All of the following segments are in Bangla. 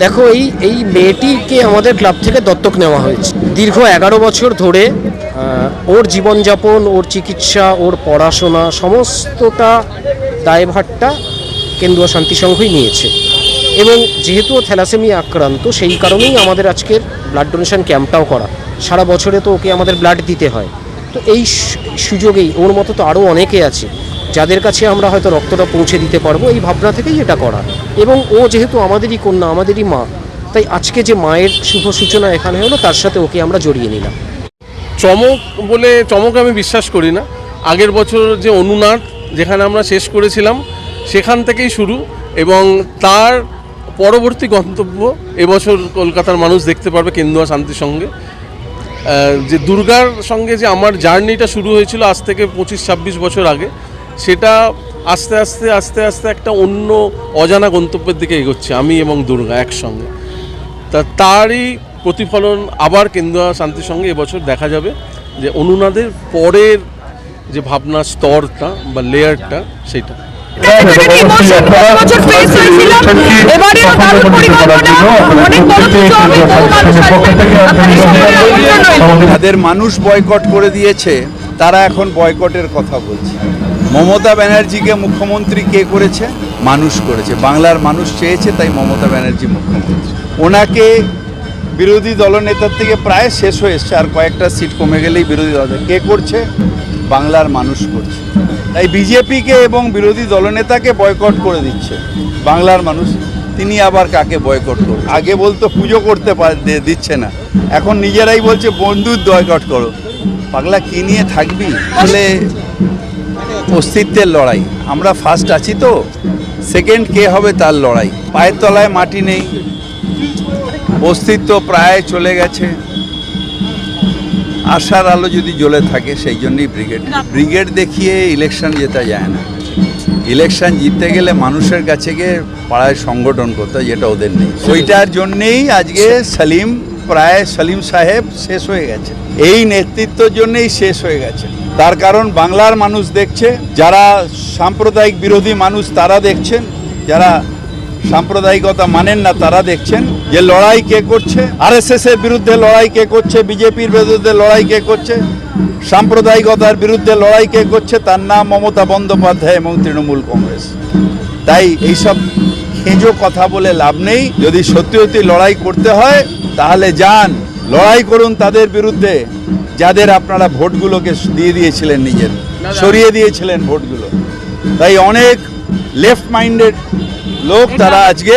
দেখো, এই এই মেয়েটিকে আমাদের ক্লাব থেকে দত্তক নেওয়া হয়েছে। দীর্ঘ এগারো বছর ধরে ওর জীবনযাপন, ওর চিকিৎসা, ওর পড়াশোনা, সমস্তটা দায়ভারটা কেন্দুয়া শান্তি সংঘই নিয়েছে। এবং যেহেতু ও থ্যালাসেমিয়া আক্রান্ত, সেই কারণেই আমাদের আজকের ব্লাড ডোনেশন ক্যাম্পটাও করা। সারা বছরে তো ওকে আমাদের ব্লাড দিতে হয়। তো এই সুযোগেই, ওর মতো তো আরও অনেকে আছে। যাদের কাছে আমরা হয়তো রক্তটা পৌঁছে দিতে পারব, এই ভাবনা থেকেই এটা করা। এবং ও যেহেতু আমাদেরই কন্যা, আমাদেরই মা, তাই আজকে যে মায়ের শুভ সূচনা এখানে হলো, তার সাথে ওকে আমরা জড়িয়ে নিলাম। চমক বলে চমক আমি বিশ্বাস করি না। আগের বছর যে অনুনাদ, যেখানে আমরা শেষ করেছিলাম, সেখান থেকেই শুরু এবং তার পরবর্তী গন্তব্য এবছর কলকাতার মানুষ দেখতে পারবে কেন্দুয়া শান্তির সঙ্গে। যে দুর্গার সঙ্গে যে আমার জার্নিটা শুরু হয়েছিল আজ থেকে পঁচিশ ছাব্বিশ বছর আগে সেটা আস্তে আস্তে আস্তে আস্তে একটা অন্য অজানা গন্তব্যের দিকে এগোচ্ছে আমি এবং দুর্গা একসঙ্গে। তা তারই প্রতিফলন আবার কেন্দ্র শান্তির সঙ্গে এবছর দেখা যাবে যে অনুনাদের পরের যে ভাবনা স্তরটা বা লেয়ারটা সেটা। যাদের মানুষ বয়কট করে দিয়েছে। তারা এখন বয়কটের কথা বলছে। মমতা ব্যানার্জিকে মুখ্যমন্ত্রী কে করেছে? মানুষ করেছে। বাংলার মানুষ চেয়েছে তাই মমতা ব্যানার্জি মুখ্যমন্ত্রী। ওনাকে বিরোধী দলনেতার থেকে প্রায় শেষ হয়ে এসছে। আর কয়েকটা সিট কমে গেলেই বিরোধী দল কে করছে? বাংলার মানুষ করছে। তাই বিজেপিকে এবং বিরোধী দলনেতাকে বয়কট করে দিচ্ছে। বাংলার মানুষ, তিনি আবার কাকে বয়কট করবে? আগে বলতো পুজো করতে দিচ্ছে না। এখন নিজেরাই বলছে, বন্ধুর বয়কট করো। পাগলা, কি নিয়ে থাকবি? তাহলে অস্তিত্বের লড়াই। আমরা ফার্স্ট আছি তো। সেকেন্ড কে হবে তার লড়াই। পায়ের তলায় মাটি নেই। অস্তিত্ব প্রায় চলে গেছে। আশার আলো যদি জ্বলে থাকে, সেই জন্যই ব্রিগেড ব্রিগেড দেখিয়ে ইলেকশন জেতা যায় না। ইলেকশন জিততে গেলে মানুষের কাছে গিয়ে পাড়ায় সংগঠন করতে যেটা ওদের নেই। ওইটার জন্যেই আজকে সালিম প্রায় সলিম সাহেব শেষ হয়ে গেছে। এই নেতৃত্বের জন্যই শেষ হয়ে গেছে। তার কারণ বাংলার মানুষ দেখছে, যারা সাম্প্রদায়িক বিরোধী মানুষ তারা দেখছেন, যারা সাম্প্রদায়িকতা মানেন না তারা দেখছেন যে লড়াই কে করছে আরএসএস এর বিরুদ্ধে লড়াই কে করছে, বিজেপির বিরুদ্ধে লড়াই কে করছে, সাম্প্রদায়িকতার বিরুদ্ধে লড়াই কে করছে, তার নাম মমতা বন্দ্যোপাধ্যায় এবং তৃণমূল কংগ্রেস। তাই এইসব খেঁজো কথা বলে লাভ নেই। যদি সত্যি সত্যি লড়াই করতে হয় তাহলে যান লড়াই করুন তাদের বিরুদ্ধে। যাদের আপনারা ভোটগুলোকে দিয়ে দিয়েছিলেন নিজের সরিয়ে দিয়েছিলেন ভোটগুলো। তাই অনেক লেফট মাইন্ডেড লোক তারা আজকে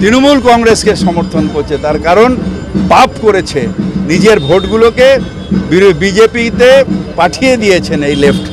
তৃণমূল কংগ্রেসকে সমর্থন করছে। তার কারণ পাপ করেছে। নিজের ভোটগুলোকে বিজেপিতে পাঠিয়ে দিয়েছেন এই লেফট